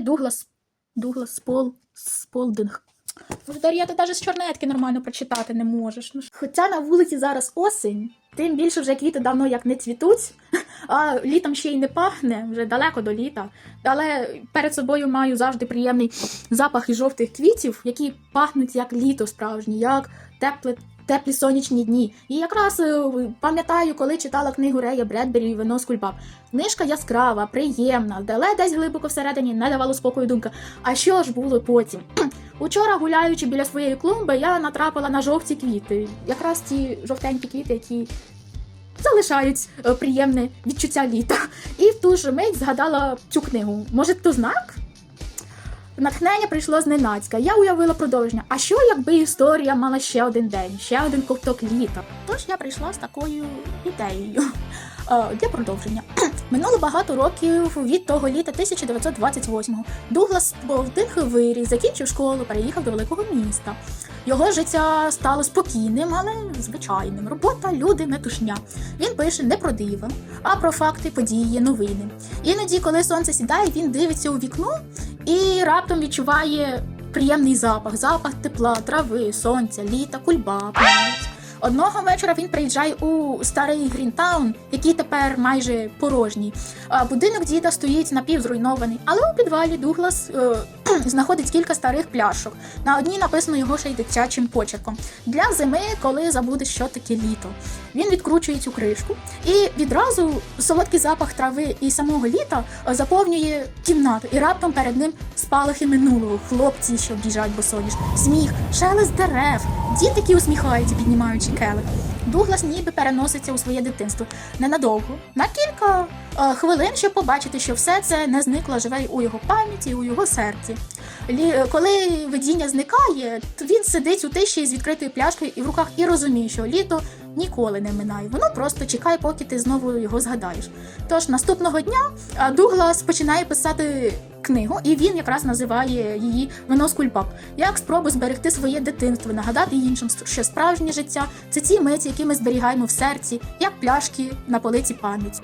Дуглас. Дуглас Спол. Сполдинг. Дар'я, ти навіть з чорнетки нормально прочитати не можеш. Ну. Хоча на вулиці зараз осінь, тим більше вже квіти давно як не цвітуть, а літом ще й не пахне, вже далеко до літа. Але перед собою маю завжди приємний запах із жовтих квітів, які пахнуть як літо справжнє, як тепле. Теплі сонячні дні. І якраз е, пам'ятаю, коли читала книгу Рея Бредбері Вино з. Книжка яскрава, приємна, але десь глибоко всередині не давало спокою думка. А що ж було потім? Учора, гуляючи біля своєї клумби, я натрапила на жовті квіти. Якраз ті жовтенькі квіти, які залишають е, приємне відчуття літа. І в ту ж мить згадала цю книгу. Може, то знак? Натхнення прийшло зненацька. Я уявила продовження. А що, якби історія мала ще один день, ще один ковток літа? Тож я прийшла з такою ідеєю е, для продовження. Минуло багато років від того літа 1928-го. Дуглас Болдинг виріс, закінчив школу, переїхав до великого міста. Його життя стало спокійним, але звичайним. Робота, люди, метушня. Він пише не про диво, а про факти, події, новини. Іноді, коли сонце сідає, він дивиться у вікно і раптом відчуває приємний запах, запах тепла, трави, сонця, літа, кульба. Одного вечора він приїжджає у старий Грінтаун, який тепер майже порожній. Будинок діда стоїть напівзруйнований, але у підвалі Дуглас е, знаходить кілька старих пляшок. На одній написано його ще й дитячим почерком. Для зими, коли забудеш, що таке літо. Він відкручує цю кришку, і відразу солодкий запах трави і самого літа е, заповнює кімнату. І раптом перед ним спалахи минулого, хлопці, що біжать босоніж, сміх, шелест дерев, діти, усміхаються, піднімаючи келих. Дуглас ніби переноситься у своє дитинство ненадовго, на кілька хвилин, щоб побачити, що все це не зникло, живе у його пам'яті, у його серці. Е, коли видіння зникає, то він сидить у тиші з відкритою пляшкою і в руках і розуміє, що літо ніколи не минає. Воно просто чекає, поки ти знову його згадаєш. Тож наступного дня е, Дуглас починає писати книгу, і він якраз називає її Вино з кульбаб, як спробу зберегти своє дитинство, нагадати іншим, що справжнє життя це ті миті, які ми зберігаємо в серці, як пляшки на полиці пам'яті.